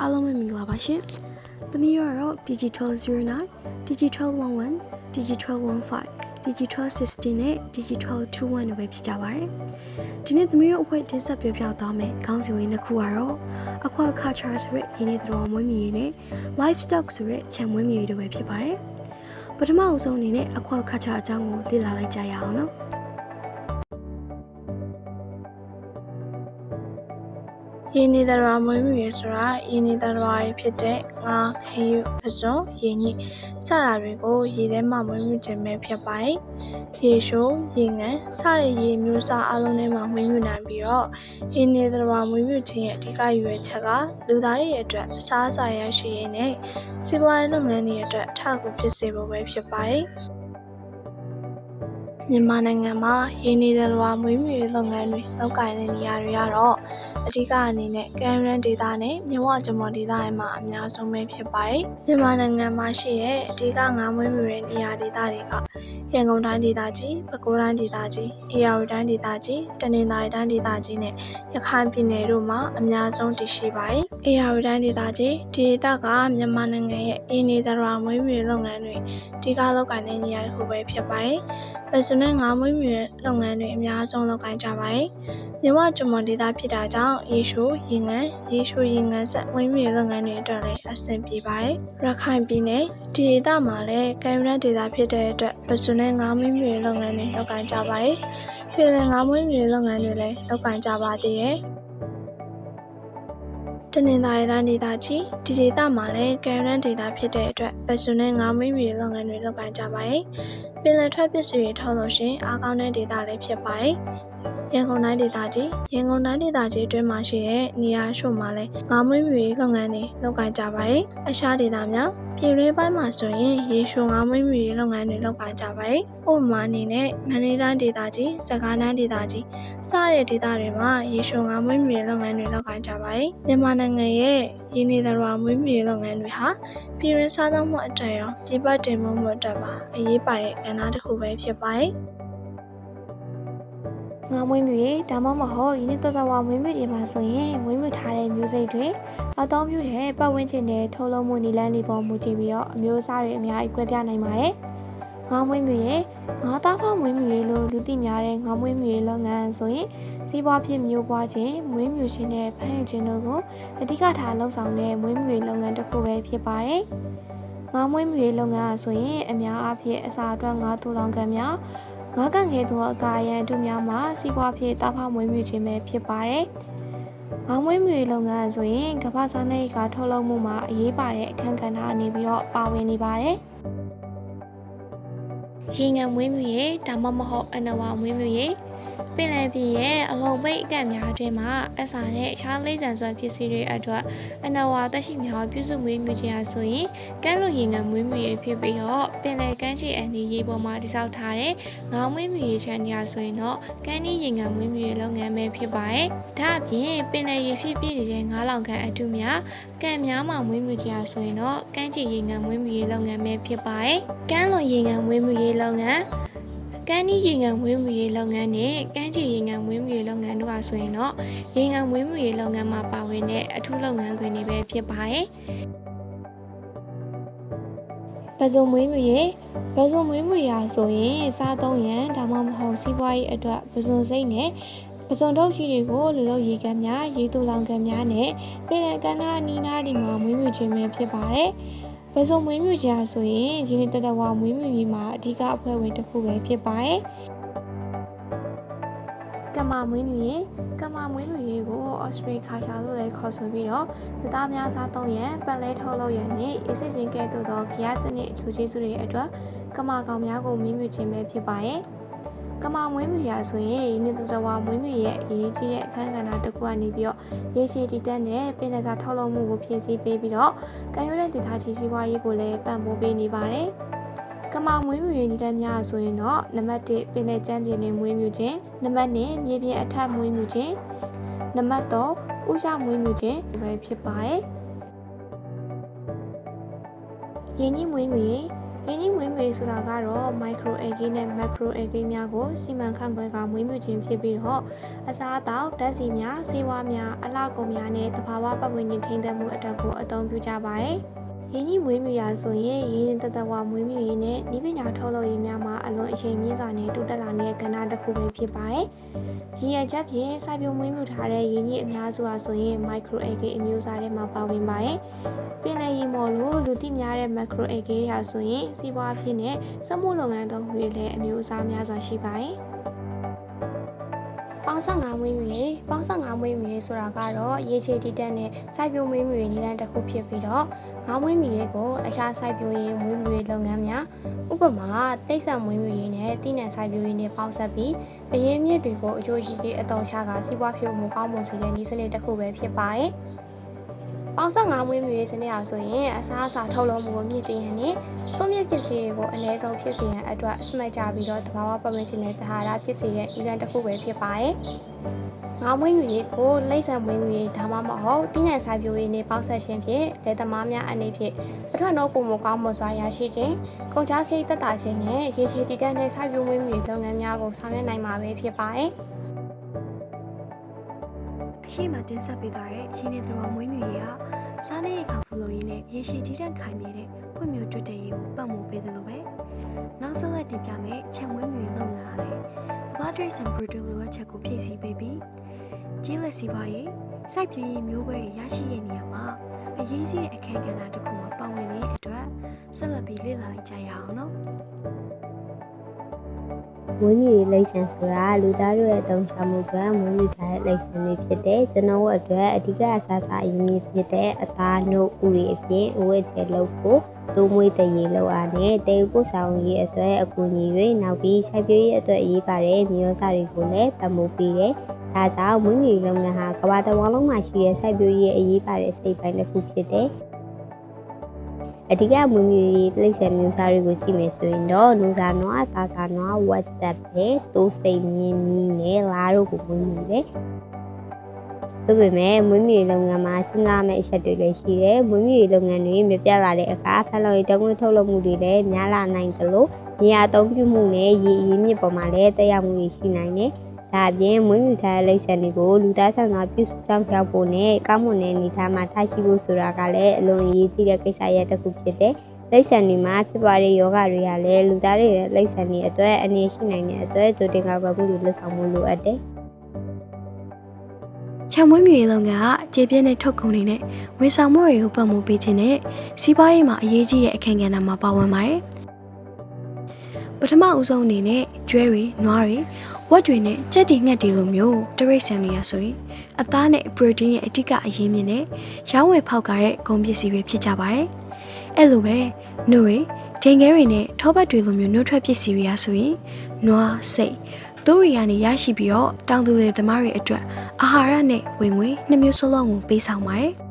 အားလုံးပဲမင်္ဂလာပါရှင်။သမီးတို့ကတော့ Digital 09 Digital 11 Digital 15 Digital 16 နဲ့ Digital 21တွေပဲဖြစ်ကြပါတယ်။ဒီနေ့သမီးတို့အဖွဲ့တင်ဆက်ပြောပြသွားမယ်ခေါင်းစဉ်လေးနှစ်ခုကတော့ Aquaculture ဆိုတဲ့ရင်းနှီးသတော်မွေးမြူရေးနဲ့ Livestock ဆိုတဲ့ခြံမွေးမြူရေးတွေပဲဖြစ်ပါတယ်။ပထမအဆုံးအနေနဲ့ Aquaculture အကြောင်းကိုလေ့လာလိုက်ကြရအောင်နော်။ ရင်းနေသတ္တဝါမွေးမြူရေးဆိုတာရင်းနေသတ္တဝါတွေဖြစ်တဲ့ငါးခရုပဇွန်ရေညစ်စတာတွေကိုရေထဲမှာမွေးမြူခြင်းပဲဖြစ်ပါတယ်။ရေရှိုးရေငန်စတဲ့ရေမျိုးစားအလုံးထဲမှာမွေးမြူနိုင်ပြီးတော့ရင်းနေသတ္တဝါမွေးမြူခြင်းရဲ့အဓိကရွယ်ချက်ကလူသားတွေရဲ့အတွက်အစားအစာရရှိရေးနဲ့စီးပွားရေးလုပ်ငန်းတွေအတွက်အထောက်အကူဖြစ်စေဖို့ပဲဖြစ်ပါတယ်။ မြန်မာနိုင်ငံမှာရင်းနှီးသတ္တဝါမွေးမြူရေးလုပ်ငန်းတွေလုပ်ကိုင်တဲ့နေရာတွေကတော့အဓိကအနေနဲ့ကမ်းရန်ဒေသနဲ့မြဝကျမဒေသတွေမှာအများဆုံးပဲဖြစ်ပါတယ်။မြန်မာနိုင်ငံမှာရှိတဲ့အဓိကငါးမွေးမြူတဲ့နေရာဒေသတွေက ရန်ကုန်တိုင်းဒေသကြီး၊ပဲခူးတိုင်းဒေသကြီး၊အေရဝတီတိုင်းဒေသကြီး၊တနင်္သာရီတိုင်းဒေသကြီးနဲ့ရခိုင်ပြည်နယ်တို့မှာအများဆုံးတည်ရှိပါတယ်။အေရဝတီတိုင်းဒေသကြီးဒီဒေသကမြန်မာနိုင်ငံရဲ့အင်းနေသတ္တဝါမွေးမြူရေးလုပ်ငန်းတွေအဓိကလုပ်ကိုင်တဲ့နေရာတစ်ခုပဲဖြစ်ပါတယ်။ပက်စနဲ့ငါးမွေးမြူတဲ့လုပ်ငန်းတွေအများဆုံးလုပ်ကိုင်ကြပါတယ်။မြဝကျမဒေသဖြစ်တာကြောင့်ရေရှိုးရေငန်ရေရှိုးရေငန်ဆက်မွေးမြူရေးလုပ်ငန်းတွေအတွက်လည်းအဆင်ပြေပါတယ်။ရခိုင်ပြည်နယ်ဒီဒေသမှာလည်းကမ်းရိုးတန်းဒေသဖြစ်တဲ့အတွက်ပက်စနဲ့ငါးမွေးမြူရေးလုပ်ငန်းတွေလုပ်ကိုင်ကြပါတယ်။ပြည်လည်ငါးမွေးမြူရေးလုပ်ငန်းတွေလည်းလုပ်ကိုင်ကြပါသေးတယ်။တနင်္သာရီတိုင်းဒေသကြီးဒီဒေသမှာလည်းကမ်းရန်ဒေသဖြစ်တဲ့အတွက်ပက်စနဲ့ငါးမွေးမြူရေးလုပ်ငန်းတွေလုပ်ကိုင်ကြပါတယ်။ပင်လယ်ထွက်ပစ္စည်းတွေထုတ်လို့ရှရင်အားကောင်းတဲ့ဒေသလည်းဖြစ်ပါတယ်။ရန်ကုန်တိုင်းဒေသကြီးရန်ကုန်တိုင်းဒေသကြီးအတွင်းမှာရှိတဲ့နေရာရှို့မှာလည်းငါးမွေးမြူရေးလုပ်ငန်းတွေလုပ်ကိုင်ကြပါတယ်။အခြားဒေသများပြည်တွင်းပိုင်းမှာဆိုရင်ရေရှိုးငါးမွေးမြူရေးလုပ်ငန်းတွေလုပ်ကိုင်ကြပါတယ်။ဥပမာအနေနဲ့မန္တလေးတိုင်းဒေသကြီး၊စကိုင်းတိုင်းဒေသကြီးစတဲ့ဒေသတွေမှာရေရှိုးငါးမွေးမြူရေးလုပ်ငန်းတွေလုပ်ကိုင်ကြပါတယ်။မြန်မာနိုင်ငံရဲ့ရင်းနှီးသတ္တဝါမွေးမြူရေးလုပ်ငန်းတွေဟာပြည်တွင်းစားသုံးမှုအတွက်ရောပြည်ပတင်ပို့မှုအတွက်ပါအရေးပါတဲ့ကဏ္ဍတစ်ခုပဲဖြစ်ပါတယ်။ငါမွေးမြူရေးဒါမှမဟုတ်ယင်းတတဝမွေးမြူရေးမှာဆိုရင်မွေးမြူထားတဲ့မျိုးစိတ်တွေအသုံးပြုတဲ့ပတ်ဝန်းကျင်နဲ့ထုတ်လုပ်မှုနည်းလမ်းတွေပေါ်မူတည်ပြီးတော့အမျိုးအစားတွေအများကြီးကွဲပြားနိုင်ပါတယ်။ငါမွေးမြူရေးငါသားဖောက်မွေးမြူရေးလို့လူသိများတဲ့ငါမွေးမြူရေးလုပ်ငန်းဆိုရင်စီးပွားဖြစ်မျိုးပွားခြင်းမွေးမြူခြင်းနဲ့ဖမ်းယူခြင်းတို့ကိုအဓိကထားလှုပ်ဆောင်တဲ့မွေးမြူရေးလုပ်ငန်းတစ်ခုပဲဖြစ်ပါတယ်။ ငါမွေးမြူရေးလုပ်ငန်းအဆိုရင်အများအားဖြင့်အစာအတွက်ငါတူလောင်ကံများငါးကန်ငယ်သောအကာအရန်အတုများမှာစီးပွားဖြစ်တာဖမွေးမြူခြင်းပဲဖြစ်ပါတယ်။ငါးမွေးမြူရေးလုပ်ငန်းဆိုရင်ကမ္ဘာစားနပ်ရိက္ခာထုတ်လုပ်မှုမှာအရေးပါတဲ့အခန်းကဏ္ဍအနေပြီးတော့ပါဝင်နေပါတယ်။ရေငန်မွေးမြူရေးဒါမှမဟုတ်အနဝမွေးမြူရေး ပင်လယ်ပြည်ရဲ့အလုံပိတ်အကန့်များအတွင်းမှာအစာနဲ့အခြားလိမ့်ဆန်စွမ်းပစ္စည်းတွေအတွက်အနဝတက်ရှိများပြုစုမွေးမြူခြင်းအဆိုရင်ကမ်းလွန်ရေငန်မွေးမြူရေးဖြစ်ပြီးတော့ပင်လယ်ကမ်းခြေအနီးရေပေါ်မှာတည်ဆောက်ထားတဲ့ငါးမွေးမြူရေးချမ်းနေရာဆိုရင်တော့ကမ်းနီးရေငန်မွေးမြူရေးလုပ်ငန်းပဲဖြစ်ပါတယ်။ဒါအပြင်ပင်လယ်ရေဖြစ်ပြည့်နေတဲ့ငါးလောင်ကန်အတုများကံများမှာမွေးမြူခြင်းဆိုရင်တော့ကမ်းခြေရေငန်မွေးမြူရေးလုပ်ငန်းပဲဖြစ်ပါတယ်။ကမ်းလွန်ရေငန်မွေးမြူရေးလုပ်ငန်း ကမ်းနီးရေငန်မွေးမြူရေးလုပ်ငန်းနဲ့ကမ်းခြေရေငန်မွေးမြူရေးလုပ်ငန်းတို့ကဆိုရင်တော့ရေငန်မွေးမြူရေးလုပ်ငန်းမှာပါဝင်တဲ့အထူးလုပ်ငန်းခွင်တွေပဲဖြစ်ပါတယ်။ပဇုံမွေးမြူရေးပဇုံမွေးမြူရာဆိုရင်စားသုံးရန်ဒါမှမဟုတ်စီးပွားရေးအတွက်ပဇွန်စိတ်နဲ့ပဇွန်ထုတ်ရှိတွေကိုလူလို့ရေကမ်းများရေတူလောင်ကမ်းများနဲ့ပြည်လည်ကန္နာနီနာဒီမှာမွေးမြူခြင်းပဲဖြစ်ပါတယ်။ ပဇုံမွေးမြူကြဆိုရင်ရင်းနှီးတတဝမွေးမြူရေးမှာအဓိကအဖွဲ့ဝင်တစ်ခုပဲဖြစ်ပါတယ်။ကမ္မမွေးမြူရေးကမ္မမွေးမြူရေးကိုအော်စတြေးခါရှာလို့လည်းခေါ်ဆိုပြီးတော့လူသားများစားသုံးရန်ပတ်လဲထုတ်လုပ်ရန်နဲ့အစစ်စင်ကဲ့သို့သောခရီးစနစ်အထူးကျေးဇူးတွေအတွက်ကမ္မကောင်များကိုမွေးမြူခြင်းပဲဖြစ်ပါရဲ့ ကမ္မမွေးမြူရာဆိုရင်ယင်းတတဝမွေးမြူရဲ့အရေးကြီးတဲ့အခန်းကဏ္ဍတစ်ခုကနေပြီးတော့ရေရှည်တည်တတ်တဲ့ပြည်내စာထုတ်လုပ်မှုကိုဖြည့်ဆည်းပေးပြီးတော့ကံရွက်တဲ့ဒေသကြီးစီးပွားရေးကိုလည်းပံ့ပိုးပေးနေပါတယ်ကမ္မမွေးမြူရေးနည်းလမ်းများဆိုရင်တော့နံပါတ်1ပင်လယ်ကျမ်းပြင်နဲ့မွေးမြူခြင်းနံပါတ်2မြေပြင်အထက်မွေးမြူခြင်းနံပါတ်3ဥရှမွေးမြူခြင်းပဲဖြစ်ပါတယ်။ရင်းနှီးမွေးမြူရေး ရင်းနှီးမွေးမြူရေးဆိုတာကတော့ micro algae နဲ့ macro algae များကိုစီမံခန့်ခွဲကမွေးမြူခြင်းဖြစ်ပြီးတော့အစားအသောက်ဓာတ်ဆီများဆေးဝါးများအလှကုန်များနဲ့တဘာဝပတ်ဝန်းကျင်ထိန်းသိမ်းမှုအတွက်ကိုအသုံးပြုကြပါတယ်။ ရင်းနှီးမွေးမြူရာဆိုရင်ရင်းနှီးတသက်ဝမွေးမြူရေးနဲ့ဤပညာထုတ်လုပ်ရေးများမှာအလွန်အချိန်မြင့်စွာနဲ့တိုးတက်လာနေတဲ့ကဏ္ဍတစ်ခုပဲဖြစ်ပါတယ်။ရည်ရချက်ဖြင့်စိုက်ပျိုးမွေးမြူထားတဲ့ရင်းနှီးအများစုဟာဆိုရင် micro algae အမျိုးအစားထဲမှာပါဝင်ပါတယ်။ပင်လယ်ရေမော်လို့လူသိများတဲ့ macro algae တွေဟာဆိုရင်စီးပွားဖြစ်နဲ့စက်မှုလုပ်ငန်းသုံးတွေလည်းအမျိုးအစားများစွာရှိပါတယ်။ပေါ င်းဆက်ငါမွေးမြူရေးပေါင်းဆက်ငါမွေးမြူရေးဆိုတာကတော့ရေချေတည်တတ်တဲ့စိုက်ပျိုးမွေးမြူရေးနည်းလမ်းတစ်ခုဖြစ်ပြီးတော့ငါမွေးမြူရေးကိုအခြားစိုက်ပျိုးရေးမွေးမြူရေးလုပ်ငန်းများဥပမာတိတ်ဆန်မွေးမြူရေးနဲ့တိနံစိုက်ပျိုးရေးနဲ့ပေါင်းဆက်ပြီးအရင်းမြစ်တွေကိုအကျိုးရှိတဲ့အတုံးချကစီးပွားဖြစ်မှုကောင်းမွန်စေတဲ့နည်းစနစ်တစ်ခုပဲဖြစ်ပါတယ်။ ပေါင်းဆက်ငါမွေးမြူရေးစနစ်ဟာဆိုရင်အစားအစာထုတ်လုပ်မှုကိုမြင့်တင်ရန်နဲ့စွန့်မြစ်ပစ္စည်းတွေကိုအနည်းဆုံးဖြစ်စေရန်အတွက်စမတ်ကြပြီးတော့တဘာဝပတ်ဝန်းကျင်နဲ့တဟာရဖြစ်စေတဲ့ဤလန်တစ်ခုပဲဖြစ်ပါတယ်။ငါမွေးမြူရေးကိုလိမ့်ဆန်မွေးမြူရေးဒါမှမဟုတ်တိနံစာပြိုရေးနဲ့ပေါင်းဆက်ခြင်းဖြင့်လက်သမားများအနေဖြင့်အထွတ်နှုတ်ပုံမကောင်းမွန်စွာရရှိခြင်းကုန်ကျစရိတ်သက်သာခြင်းနဲ့ရေရှည်တည်တတ်တဲ့စာပြိုမွေးမြူရေးလုပ်ငန်းများကိုဆောင်ရွက်နိုင်မှာပဲဖြစ်ပါတယ်။အ ရှိမတင်ဆက်ပေးသွားတဲ့ရင်းနှီးသဘောမွေးမြူရေးဟာစားနပ်ရိက္ခာဖူလုံရေးနဲ့ရေရှည်တည်တံ့ခိုင်မြဲတဲ့ဖွံ့ဖြိုးတိုးတက်ရေးကိုပံ့ပိုးပေးတယ်လို့ပဲနောက်ဆက်လက်တင်ပြမယ့်ခြံမွေးမြူရေးလုပ်ငန်းအားလည်းကမ္ဘာတရိတ်ဆန်ပရိုဒူလိုအပ်ချက်ကိုဖြည့်ဆည်းပေးပြီးကျေးလက်စီးပွားရေးစိုက်ပျိုးရေးမျိုးကွဲရရှိတဲ့နေရာမှာအရေးကြီးတဲ့အခန်းကဏ္ဍတစ်ခုမှာပါဝင်နေတဲ့အတွက်ဆက်လက်ပြီးလေ့လာလိုက်ကြရအောင်နော် မွေးမြူရေးလိမ့်ဆန်ဆိုတာလူသားတို့ရဲ့အသုံးချမှုအတွက်မွေးမြူထားတဲ့လိမ့်ဆန်တွေဖြစ်တဲ့ကျွန်တော်တို့အတွက်အဓိကအစားအစာအရင်းမြစ်ဖြစ်တဲ့အသားနှုတ်ဥတွေအပြင်အဝတ်ကျဲလုပ်ဖို့တိုးမွေးတရေလောက်အားနဲ့တေပို့ဆောင်ရေးအတွက်အကူအညီတွေနောက်ပြီးစိုက်ပျိုးရေးအတွက်အရေးပါတဲ့မျိုးစားတွေကိုလည်းပံ့ပိုးပေးတယ်။ဒါကြောင့်မွေးမြူရေးလုပ်ငန်းဟာကမ္ဘာတစ်ဝန်းလုံးမှာရှိတဲ့စိုက်ပျိုးရေးအရေးပါတဲ့စိတ်ပိုင်းတစ်ခုဖြစ်တယ်။ အဓိကမွေးမြူရေးလိမ့်ဆန်မျိုးစားတွေကိုကြည့်မယ်ဆိုရင်တော့နူစာနွားသာသာနွား WhatsApp နဲ့တိုးစိတ်မြင်းကြီးနဲ့လာတို့ကိုမွေးမြူတယ်။ဒါပေမဲ့မွေးမြူရေးလုပ်ငန်းမှာစဉ်းစားမယ့်အချက်တွေလည်းရှိတယ်။မွေးမြူရေးလုပ်ငန်းတွေမြပြလာတဲ့အခါဖန်လုံရေးတံခွင့်ထုတ်လုပ်မှုတွေလည်းများလာနိုင်တယ်လို့နေရာအသုံးပြုမှုနဲ့ရေအရင်းမြစ်ပေါ်မှာလည်းတက်ရောက်မှုတွေရှိနိုင်တယ်။ ဒါအပြင်မွေးမြူထားတဲ့လိမ့်ဆန်တွေကိုလူသားဆန်စွာပြုစုဆောင်ဖြောက်ဖို့နဲ့ကောင်းမွန်တဲ့အနေအထားမှာထားရှိဖို့ဆိုတာကလည်းအလွန်အရေးကြီးတဲ့ကိစ္စရပ်တစ်ခုဖြစ်တယ်။လိမ့်ဆန်တွေမှာဖြစ်ပွားတဲ့ယောဂတွေကလည်းလူသားတွေရဲ့လိမ့်ဆန်တွေအတွက်အနေရှိနိုင်တဲ့အတွက်ဒုတိယကောက်ွယ်မှုတွေလွတ်ဆောင်မှုလိုအပ်တယ်ခြံမွေးမြူရေးလုပ်ငန်းကကျေပြည့်တဲ့ထုတ်ကုန်တွေနဲ့ဝန်ဆောင်မှုတွေကိုပတ်မှုပေးခြင်းနဲ့စီးပွားရေးမှာအရေးကြီးတဲ့အခန်းကဏ္ဍမှာပါဝင်ပါတယ်။ပထမဦးဆုံးအနေနဲ့ကျွဲတွေ၊နွားတွေ၊ ဝက်တွေနဲ့ကြက်တွေငှက်တွေလိုမျိုးတရိတ်ဆန်တွေရဆိုရင်အသားနဲ့ပရိုတင်းရဲ့အဓိကအရင်းမြစ်နဲ့ရောင်းဝယ်ဖောက်ကားတဲ့ကုန်ပစ္စည်းတွေဖြစ်ကြပါတယ်။အဲ့လိုပဲနှုတ်တွေ၊ဒိန်ခဲတွေနဲ့ထောပတ်တွေလိုမျိုးနှုတ်ထွက်ပစ္စည်းတွေရဆိုရင်နွားစိတ်သူတွေကနေရရှိပြီးတော့တောင်သူတွေသမားတွေအတွက်အာဟာရနဲ့ဝင်ငွေနှစ်မျိုးစလုံးကိုပေးဆောင်ပါတယ်။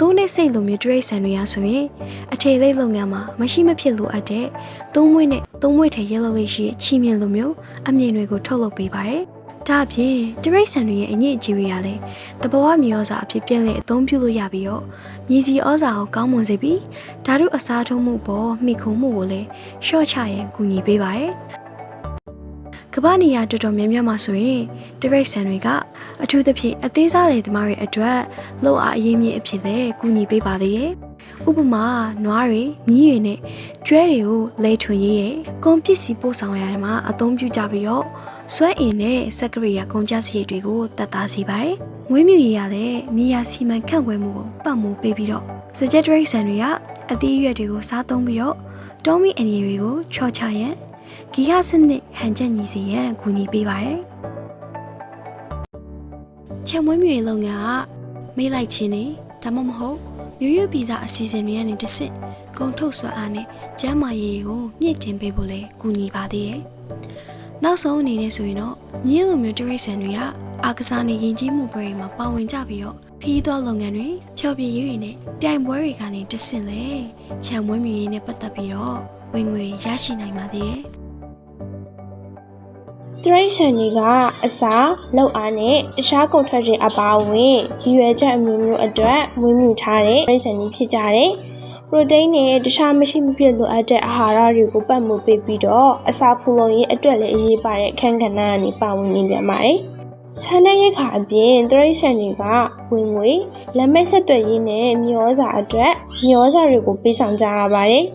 သုံးနဲ့စိတ်လိုမျိုးတရိတ်ဆန်တွေရဆိုရင်အထေလေးလုပ်ငန်းမှာမရှိမဖြစ်လိုအပ်တဲ့သုံးမွေးနဲ့သုံးမွေးထဲရဲလောက်လေးရှိတဲ့ချီမြင်လိုမျိုးအမြင်တွေကိုထုတ်လုပ်ပေးပါတယ်။ဒါအပြင်တရိတ်ဆန်တွေရဲ့အညစ်အကြေးတွေကလည်းတဘဝမြေဩဇာအဖြစ်ပြန်လည်အသုံးပြုလို့ရပြီးတော့မြေစီဩဇာကိုကောင်းမွန်စေပြီးဓာတုအစားထိုးမှုပေါ်မိခုံမှုကိုလည်းရှော့ချရန်ကူညီပေးပါတယ်။ကမ္ဘာနေရာတော်တော်များများမှာဆိုရင်တရိတ်ဆန်တွေကအထူးသဖြင့်အသေးစားတဲ့သမားတွေအတွက်လောက်အားအရေးမြစ်အဖြစ်နဲ့ကူညီပေးပါသေးတယ်။ဥပမာနွားတွေမြီးတွေနဲ့ကျွဲတွေကိုလဲထွင်ရေးရဲ့ကုန်ပစ္စည်းပို့ဆောင်ရတဲ့မှာအသုံးပြုကြပြီးတော့ဆွဲအင်နဲ့စက်ကရိယာကုန်ကျစရိတ်တွေကိုတတ်သားစေပါတယ်။မွေးမြူရေးရတဲ့မြေယာစီမံခန့်ခွဲမှုကိုပတ်မိုးပေးပြီးတော့စကြက်တရိတ်ဆန်တွေကအသီးအရွက်တွေကိုစားသုံးပြီးတော့တောမီအန်ရီတွေကိုချော့ချရန် ဂီဂစနစ်ဟန်ချက်ညီစေရန်ကူညီပေးပါတယ်။ချက်မွေးမြူရေးလုပ်ငန်းကမေးလိုက်ခြင်းနဲ့ဒါမှမဟုတ်မြို့ရွပြည်သားအစီအစဉ်တွေကနေတစ်ဆင့်ကုန်ထုတ်စွမ်းအားနဲ့ကျန်းမာရေးကိုမြင့်တင်ပေးဖို့လည်းကူညီပါသေးတယ်။နောက်ဆုံးအနေနဲ့ဆိုရင်တော့မြင်းလိုမျိုးတရိတ်ဆန်တွေကအာကစားနေရင်ကြီးမှုပွဲတွေမှာပါဝင်ကြပြီးတော့ခီးသွွားလုပ်ငန်းတွေဖျော်ဖြေရေးတွေနဲ့ပြိုင်ပွဲတွေကနေတဆင့်လေခြံမွေးမြူရေးနဲ့ပတ်သက်ပြီးတော့ဝင်ငွေရရှိနိုင်ပါသေးတယ်။ တရိတ်ဆန်ကြီးကအစာလောက်အားနဲ့တခြားကုန်ထွက်ခြင်းအပါအဝင်ရည်ရွယ်ချက်အမျိုးမျိုးအတွက်မွေးမြူထားတဲ့တရိတ်ဆန်ကြီးဖြစ်ကြတယ်။ protein နဲ့တခြားမရှိမဖြစ်လိုအပ်တဲ့အာဟာရတွေကိုပတ်မှုပေးပြီးတော့အစာဖူလုံရေးအတွက်လည်းအရေးပါတဲ့အခန်းကဏ္ဍကနေပါဝင်နေပြန်ပါတယ်။ဆန်းတဲ့ရိတ်ခါအပြင်တရိတ်ဆန်တွေကဝင်ငွေလက်မိတ်ဆက်သွယ်ရေးနဲ့မျောစာအတွက်မျောစာတွေကိုပေးဆောင်ကြရပါတယ်။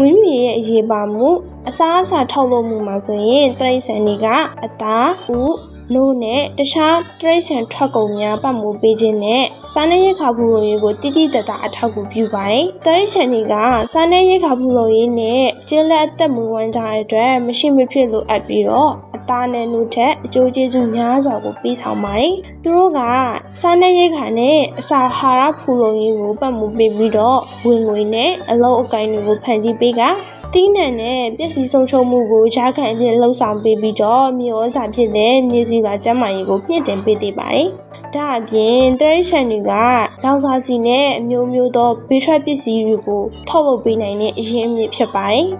ဝင်းမြရဲ့အရေးပါမှုအစားအစာထောက်လို့မှုမှာဆိုရင်တရိတ်ဆန်တွေကအသားဥ နို့နဲ့တခြားတရိတ်ဆန်ထွက်ကုန်များပတ်မှုပေးခြင်းနဲ့စားနပ်ရိက္ခာဖူလုံရေးကိုတိတိတတ်တာအထောက်အကူပြုပါတယ်။တရိတ်ဆန်တွေကစားနပ်ရိက္ခာဖူလုံရေးနဲ့ကျေးလက်အသက်မွေးဝမ်းကြောင်းအတွက်မရှိမဖြစ်လိုအပ်ပြီးတော့အသားနဲ့နှုတ်ထက်အကျိုးကျေးဇူးများစွာကိုပေးဆောင်ပါတယ်။သူတို့ကစားနပ်ရိက္ခာနဲ့အစာအာဟာရဖူလုံရေးကိုပတ်မှုပေးပြီးတော့ဝင်ငွေနဲ့အလုပ်အကိုင်တွေကိုဖန်တီးပေးက တီးနှံနဲ့ပျက်စီးဆုံးရှုံးမှုကိုကြားခံအဖြစ်လှုပ်ဆောင်ပေးပြီးတော့မြေဩဇာဖြစ်တဲ့မြေစီပါကျန်းမာရေးကိုမြင့်တင်ပေးသေးပါတယ်။ဒါအပြင်တရိတ်ဆန်တွေကလောင်စာစီနဲ့အမျိုးမျိုးသောဘေးထွက်ပစ္စည်းတွေကိုထုတ်လုပ်ပေးနိုင်တဲ့အရင်းအမြစ်ဖြစ်ပါတယ်။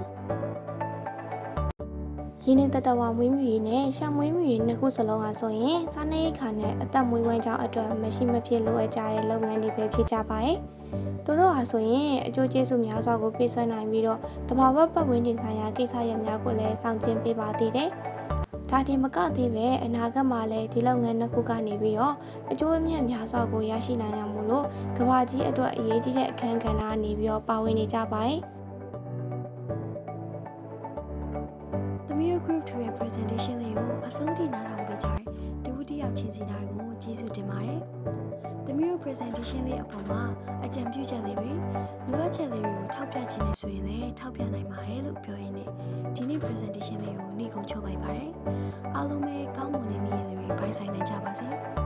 ရင်းနှီးတတဝမွေးမြူရေးနဲ့ရှာမွေးမြူရေးနှစ်ခုစလုံးဟာဆိုရင်စားနပ်ရိက္ခာနဲ့အသက်မွေးဝမ်းကြောင်းအတွက်မရှိမဖြစ်လိုအပ်ကြတဲ့လုပ်ငန်းတွေပဲဖြစ်ကြပါတယ်။ သူတို့ဟာဆိုရင်အကျိုးကျေးဇူးများစွာကိုပေးစွမ်းနိုင်ပြီးတော့တဘာဝပတ်ဝန်းကျင်ဆိုင်ရာကိစ္စရပ်များကိုလည်းဆောင်ကျဉ်ပေးပါသေးတယ်။ဒါတင်မကသေးပဲအနာဂတ်မှာလည်းဒီလုပ်ငန်းနှစ်ခုကနေပြီးတော့အကျိုးအမြတ်များစွာကိုရရှိနိုင်ရမို့လို့ကဘာကြီးအတွက်အရေးကြီးတဲ့အခန်းကဏ္ဍကနေပြီးတော့ပါဝင်နေကြပါတယ်။ The Mirror Group 2ရဲ့ presentation လေးကိုအဆုံးထိနားထောင်ပေးကြတဲ့ တဝူတယောက်ချင်းစီတိုင်းကိုကျေးဇူးတင်ပါတယ်။ The Mirror presentation လေးအပေါ်မှာအကြံပြုချက်လေးတွေလိုအပ်ချက်လေးတွေကိုထောက်ပြခြင်းနဲ့ဆိုရင်လည်းထောက်ပြနိုင်ပါတယ်လို့ပြောရင်းနဲ့ဒီနေ့ presentation လေးကိုနှိကုံချုပ်လိုက်ပါတယ်။အားလုံးပဲကောင်းမွန်တဲ့နေ့ရက်တွေပိုင်ဆိုင်နိုင်ကြပါစေ။